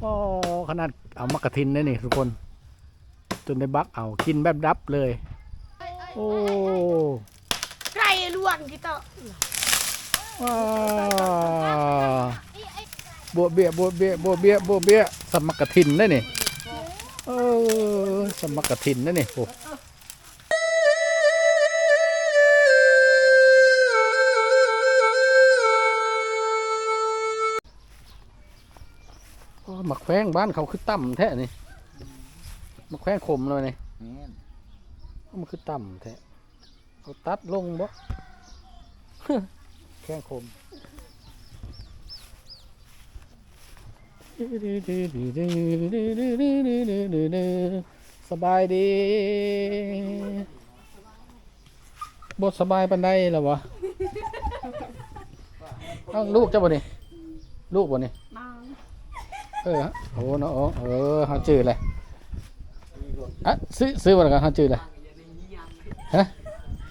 โอ้ขนาดเอามากระทินได้นี่ทุกคน จนได้บักเอากินแบบดับเลย โอ้ไก่ล้วนกี่ต่อว้าบัวเบี้ยบัวเบี้ยบัวเบี้ยบัวเบี้ยสมักกระทินได้นี่เออสมักกระทินได้นี่โอ้ หมักแฟงบ้านเขาคือต่ำแท้นี่หมักแฟงขมเลยนี่แม่นมันคือต่ำแท้เขาตัดลงบ่ แข้งคมสบายดีบสบายปันไดหรอวะเอ้าลูกเจ้าบ่นี่ลูกบ่นี่น้อง เออโอ้เนาะเออเขาจืดเลยอะซื้อซื้อมาแล้วกันเขาจืดเลยฮะ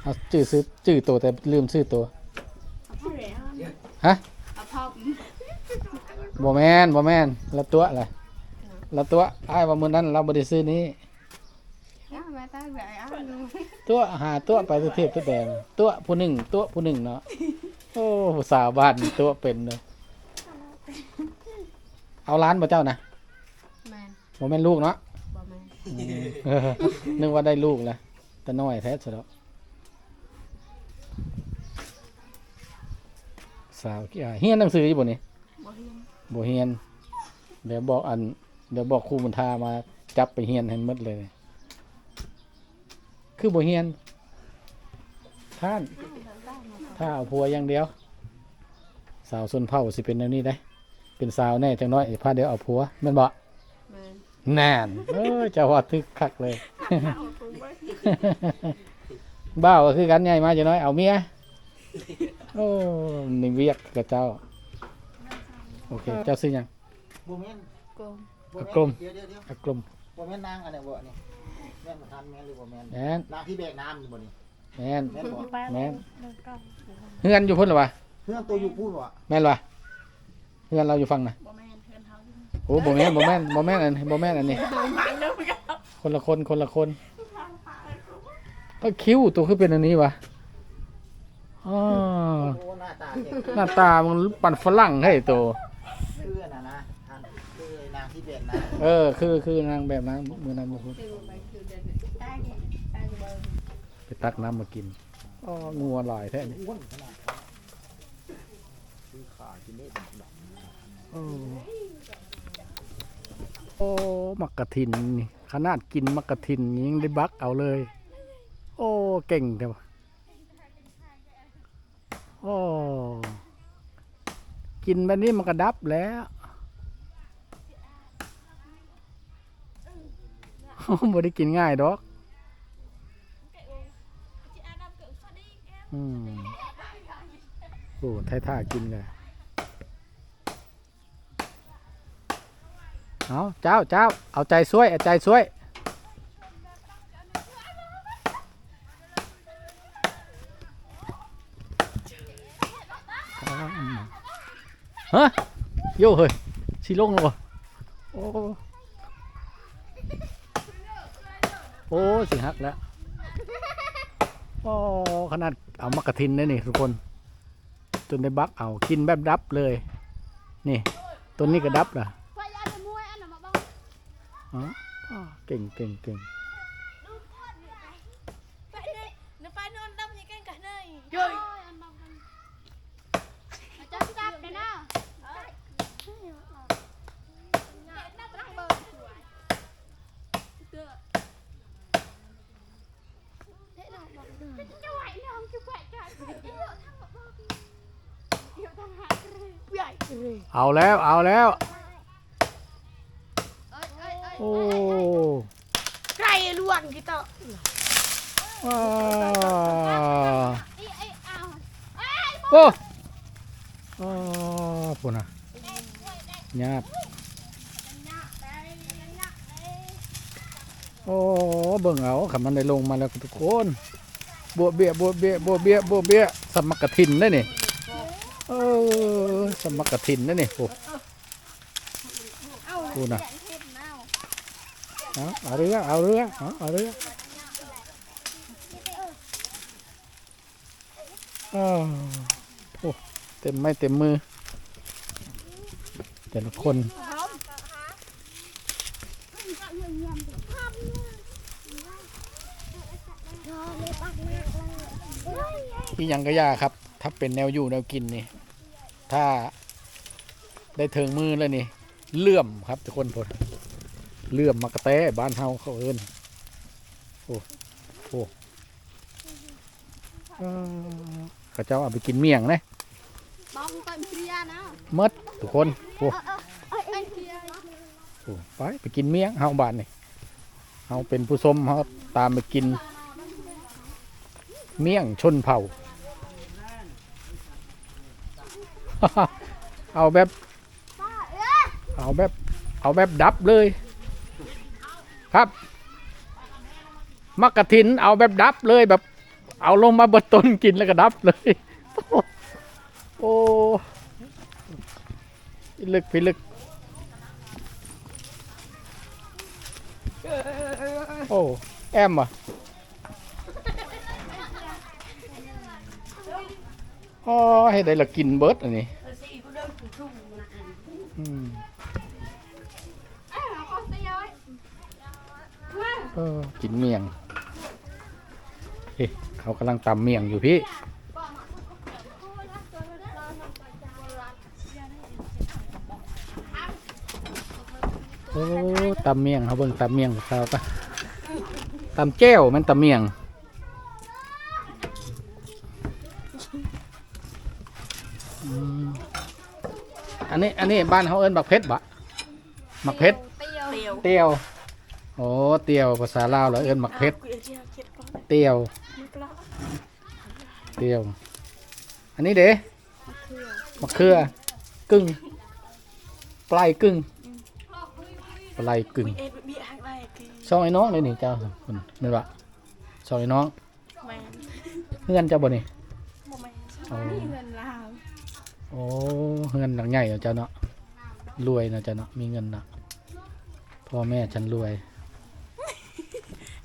เขาจืดซื้อจืดตัวแต่ลืมซื้อตัวฮะเอแมนบ่แมนละตัวอะไรละตัวไอ้ายว่ามือนั้นเราบ่ได้ซื้อนี้ตัวหาตัวไปตัวเทพตัวแดงตัวผู้หนึ่งตัวผู้หนึ่งเนาะโอ้สาวบ้านตัวเป็นเนาะ เอาร้านบ่เจ้านะแมนบ่แม่นลูกเนาะบ่แมนเออนึกว่าได้ลูกแล้วแต่น้อยแท้ซะแล้วสาวกี่อะเฮียนหนังสืออยู่บ่นี่บ่เฮียนบ่เฮียน เดี๋ยวบอกอัน เดี๋ยวบอกครูบุญทามาจับไปเฮียนให้หมดเลย คือบ่เฮียน ท่าน ถ้าเอาผัวอย่างเดียว สาวส่วนเผ่าสิเป็นแนวนี้ได้ เป็นสาวแน่จังน้อยพาเดี๋ยวเอาผัวแม่นบ่แมนแน่นเอ้ยจะว่าทึกคักเลย เอาตรงไว้บ้าวก็คือกันใหญ่มาจังน้อยเอาเมียโอ้นี่เวียกกับเจ้า โอเค เจ้าซื้อหยัง บ่แม่นโกงบ่อะแม่นกลมเดี๋ยวเดี๋ยวเดี๋ยวอะกลมบ่แม่นนางอันไหนบ่นี่แม่นบ่ทันแม่นหรือบ่แม่นแม่นนางที่แบกน้ำอยู่บ่นี่แม่นแม่นบ่แม่นเฮือนอยู่พุ่นหรอวะเพื่อนตัวอยู่พูดบ่แม่นวะ เฮือนเราอยู่ฝั่งน่ะบ่แมนเพื่อนเขาอยู่โอ้บ่แม่นบ่แม่นบ่แม่นอันบ่แม่นอันนี้มันเด้อพี่ครับคนละคนคนละคนก็คิ้วตัวคือเป็นอันนี้วะอ๋อโอ้หน้าตาเก่งหน้าตามันปั่นฝรั่งให้ตัวคืออันน่ะนะท่านคือไอ้นางที่แบกน้เออ คือคือนางแบบนั้นมือนั้นมาพูดคือไปคือเดินตายตายเบิ่งไปตักน้ำมากินอ๋องัวหลายแท้นี่ำอ้วนขนาดนั้นคือขากินได้ดำด โอ้มักกะทินขนาดกินมักกะทินยังได้บักเอาเลย โอ้เก่งเด้อโอ้กินแบบนี้มันก็ดับแล้วบ่ได้กินง่ายดอกอืมโอ้ไทยท่ากินเลย เอาเจ้าเจ้าเอาใจช่วย เอาใจช่วย ฮะโย่เฮ้ยสิลงแล้วโอ้ โอ้สิหักแล้วโอ้ขนาดเอามากระทินได้นี่ทุกคน จนได้บักเอากินแบบดับเลย นี่ต้นนี้ก็ดับล่ะพยาจะ อ๋ออ๋อเก่งเก่งเก่งไปเลยนึกไปนอนดำยังกันกันเลยเย้ยจะจับเลยนะจะไหวน้องจะไหวกันเดี๋ยวทำแบบบอกเดี๋ยวทำหาเลยใหญ่เลยเอาแล้ว เอาแล้วเอ้ ยเอ้ยเอ้ยโอ้ไก่ล้วนกี่ต่อว้าไอ้ไอ้เอาไอ้โอ้โอ้ปุ่นอะญาติโอ้เบิ่งเอาขับมันได้ลงมาแล้วทุกคนบัวเบี้ยบัวเบี้ยบัวเบี้ยบัวเบี้ยสมักกะทินได้นี่เออสมักกะทินได้นี่โอ้พูดนะ เสียงเห็ดเน่า เอาเรือเอาเรือเอาเอาเรืออ้าวโอ้เต็มไม่เต็มมือ แต่ละคนนี่ยังก็ยากครับ ถ้าเป็นแนวอยู่แนวกินนี่ ถ้าได้เทิงมือแล้วนี่ เลื่อมครับทุกคนพด เลื่อมมากระแตบ้านเฮาเขาเอิ้นโอ้โอ้เอ่อเขาเจ้าเอาไปกินเมี่ยงนะบ้องต้นเปรี้ยนะหมดทุกคนโอ้เอ้ยเอ้ยเปรี้ยโอ้ไปไปกินเมี่ยงเฮาบ้านนี่เฮาเป็นผู้ชมเฮาตามไปกิน เมี่ยงชนเผ่า เอาแบบป้าเอ้ยเอาแบบ เอาแบบดับเลย ครับมักกะถินเอาแบบดับเลยแบบ เอาลงมาบนต้นกินแล้วก็ดับเลย โอ้พิลึกพิลึก โอ้แอมอะอ๋อให้ได้ละกินเบิร์ดอันนี้อืม เอ้ยเอาของเตี้ยไว้ เออ กินเมี่ยงเฮ้ยเขากำลังตำเมี่ยงอยู่พี่โอ้ตำเมี่ยงเขาเบิ่งตำเมี่ยงของเขาปะตำแก้วมันตำเมี่ยงอืมอันนี้อันนี้บ้านเขาเอิ้นบักเพชรบะบักเพชรเตี้ยวเตียวเตียว โอ้เตียวภาษาลาวเราเอิ้นบักเพชรกูจะเที่ยวคิดก่อนเตียวนึกแล้วเตียว อันนี้เด้มะเขือกึ่งปลายกึ่งปลายกึ่งเอ็ดเบี้ยหักได้คือซองไอ้น้องเลยนี่เจ้าคุณนี่นวะซองไอ้น้องแมนเฮือนเจ้าบ่นี่โมแมนโอ้เงินลาวโอ้เฮือนหลังใหญ่เจ้าเนาะรวยนะเจ้าเนาะมีเงินนะพ่อแม่ฉันรวย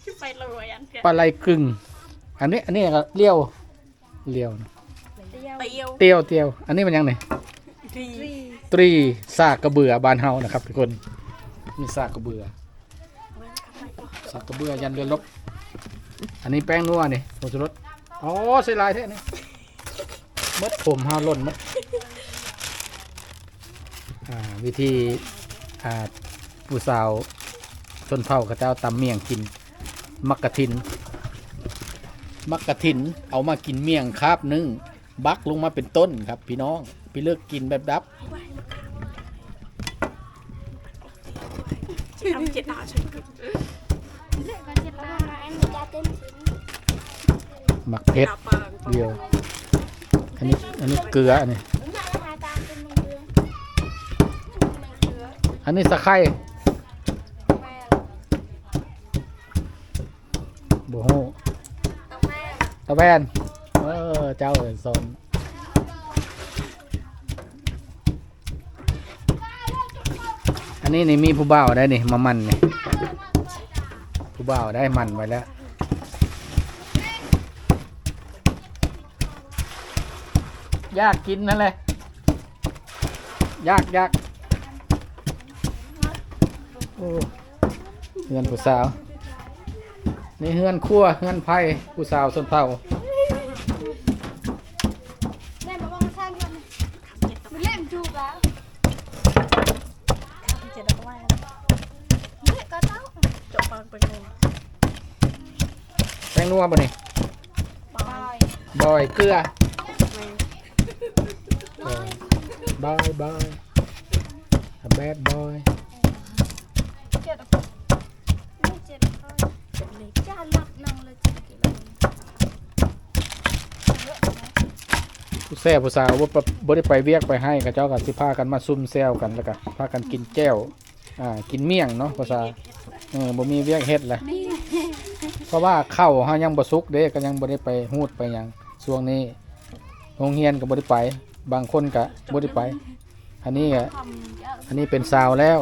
ชื่อไปรวยอันเพีย ปลาไหลกึ่งอันนี้ อันนี้ก็เลี้ยวเลี้ยวนะเตี้ยวเตียวเตียวเตียว อันนี้มันยังไงดีตรีซากกระเบือบ้านเฮานะครับ ทุกคนมีซากกระเบือแมนขับไปก่อนซากกระเบือยันเรือลบ อันนี้แป้งนัวนี่ผงชูรสอ๋อใส่ลายแท้นี่มดผมเฮาหล่นมดอ่าวิธีอ่าผู้สาวชนเผ่ากับเจ้าตำเมี่ยงกิน มักกะทิน มักกะทินเอามากินเมี่ยงคาบนึงบักลงมาเป็นต้นครับ พี่น้องพี่เลือกกินแบบดับทำเจ็ดดาฉันหมักเพชรเดียว อันนี้อันนี้เกลืออันนี้มาหาตาเป็นมังเรือมังเรืออันนี้สะไคร้ แม่ โบโฮ ต้องแม่ ตะแวนเออเจ้าเอ๋ยสนอันนี้นี่มีผู้บ่าวได้นี่มามันนี่ผู้บ่าวได้มันไว้แล้วยากกินนั่นแหละยากยากโอ้เฮือนผู้สาว นี่เฮือนครั่วเฮือนไผ่ผู้สาวสนเผ่าแม่มาบอกสร้างกันมันเล่นถูกแล้วเจ็ดดาวก็ว่าเด็กก็ต้องจบปางเป็นงงแป้งนัวบ่นี่ปางบอยเกลือแมนบอยบอยแบดบอย เจ็ดไม่เจ็ดค่อย เจ็ดเล็ก จะหลับนั่งเลยเจ็ดกิโล ผู้ แซ่ผู้สาวบ่ปะบ่ได้ไปเวียกไปให้กับเจ้ากับสิพากันมาซุ่มแซวกันแล้วก็พากันกินแก้วอ่ากินเมี่ยงเนาะภาษาเออบ่มีเวียกเฮ็ดแหละเพราะว่าเข้าเฮายังบ่สุกเด้ก็ยังบ่ได้ไปฮูดไปหยังช่วงนี้โรงเรียนก็บ่ได้ไป บางคนก็บ่ได้ไป อันนี้ก็ทำอันนี้เป็นสาวแล้ว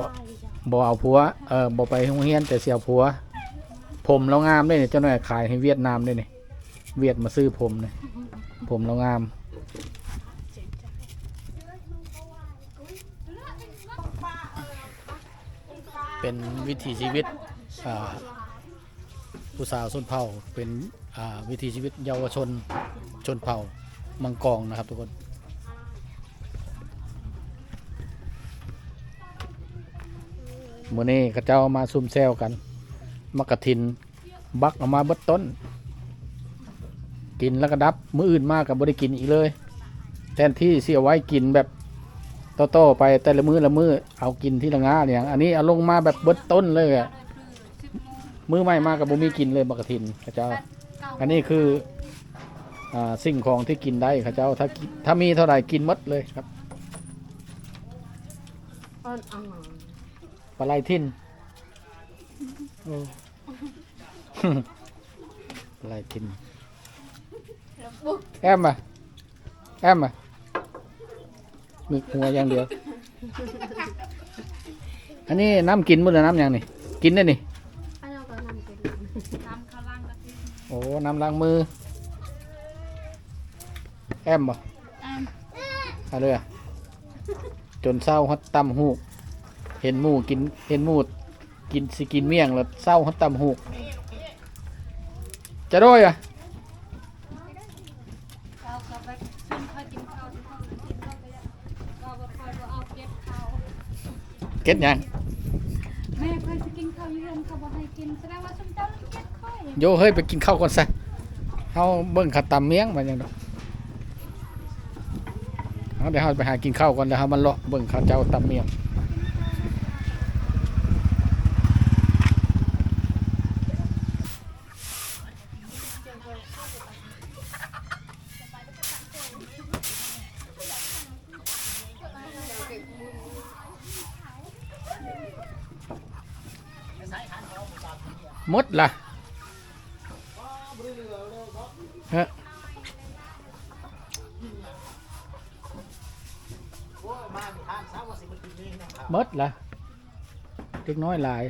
บ่เอาผัวเออบ่ไปโรงเรียนแต่เสียผัว ผมเรางามด้วยนี่เจ้าหน่อยขายให้เวียดนามด้วยนี่เวียดมาซื้อผมนี่ผมเรางาม เป็นวิถีชีวิตอ่าผู้สาวชนเผ่าเป็นวิถีชีวิตเยาวชนชนเผ่ามังกรนะครับทุกคนมื่อนี้ข้าเจ้ามาซุ่มแซวกันมักกะทิน บักออกมาเบิดต้น กินแล้วก็ดับ มืออื่นมากกับบริกินอีกเลย แทนที่เสียไว้กินแบบโตๆไปแต่ละมือละมือเอากินที่ละงาเนี่ยอันนี้เอาลงมาแบบเบิดต้นเลยอะมือใหม่มากกับบ่มีกินเลยมักกะทินข้าเจ้า อันนี้คืออ่าสิ่งของที่กินได้ข้าเจ้าถ้าถ้ามีเท่าไหร่กินมดเลยครับปลาไหลทินปลาไหลทินแล้วปุ๊บแอมอะแอมอะ มีหัวอย่างเดียว อันนี้น้ำกินมื้อละน้ำย่างนี่ กินได้นี่อันเราก็ทำเป็นน้ำข้างล่างก็คือโอ้ น้ำล้างมือ แอมบ่อ่าเอาเลยอะจนเศร้าฮอดตำหูก เห็นหมูกิน เห็นหมูกินสิกินเมี่ยงแล้วเศร้าฮอดตำหูก จะด้วยอะ เราก็ไปกินข้าวกินข้าวกินข้าวกินข้าวไปแล้วเราก็คอยว่าเอาเก็บข้าว เก็ตหยังแม่เคยจะกินข้าวอยืนเขาบอกให้กินแสดงว่าสมเจ้าเก็บค่อยโยเฮ้ยไปกินข้าวก่อนซะเอาเบิ่งขัดตำเมี่ยงมาอย่างดอกเอาเดี๋ยวเราไปหากินข้าวก่อนแล้วเรามันเลาะเบิ่งข้าวเจ้าตำเมี่ยง มดล่ะฮะหมดล่ะเล็กน้อยหลาย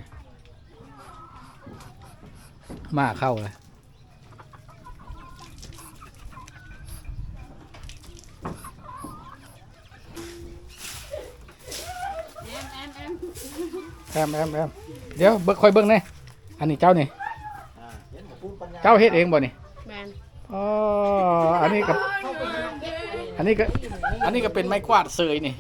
มาเข้าเลยแอมแอมแอมเดี๋ยวเบิกคอยเบิ้งแน่อั นนี้เจ้านี่ เจ้าเฮ็ดเองบ่นี่แมนอ๋ออันนี้กับ อันนี้ก็ อันนี้ก็เป็นไม้กวาดเสยนี่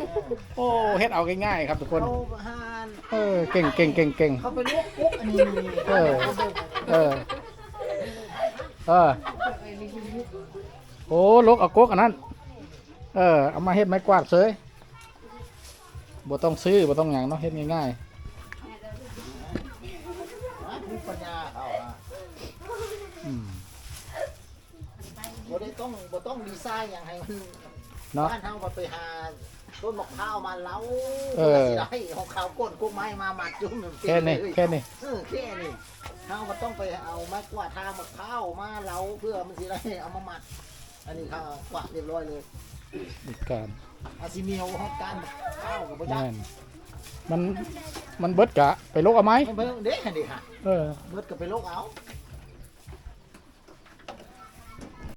โอ้เฮ็ดเอาง่ายๆครับทุกคนเขาหานเออเก่งเก่งเก่งเก่งเขาไปลวกปุ๊บอันนี้เออ เออ เออ โอ้ลกเอากกอันนั้น เออ เอามาเฮ็ดไม้กวาดเสยบ่ต้องซื้อบ่ต้องหยังเนาะเฮ็ดง่ายมีปัญญาเขาอะ ๆอืม บ่ได้ ต้องบ่ต้องดีไซน์อย่างให้มันเนาะ บ้านเฮาบ่ไปหาต้นมะพร้าวมาเล้าเออ สิได้ของเขาก้นกุ้งไม้มามัดจุ่มแค่นี้แค่นี้เออแค่นี้เฮาบ่ต้องไปเอาไม้กวาดทางมะพร้าวมาเล้าเพื่อมันสิได้เอามามัด อันนี้เขากวาดเรียบร้อยเลยอีกการอาซิเมียวฮอดการข้าวกับบ่ยัแม่กนมันมันเบิดกะไปลกเอาไหมมันเบิ่งเด้เด้ค่ะเออ เบิดก็ไปโลกเอา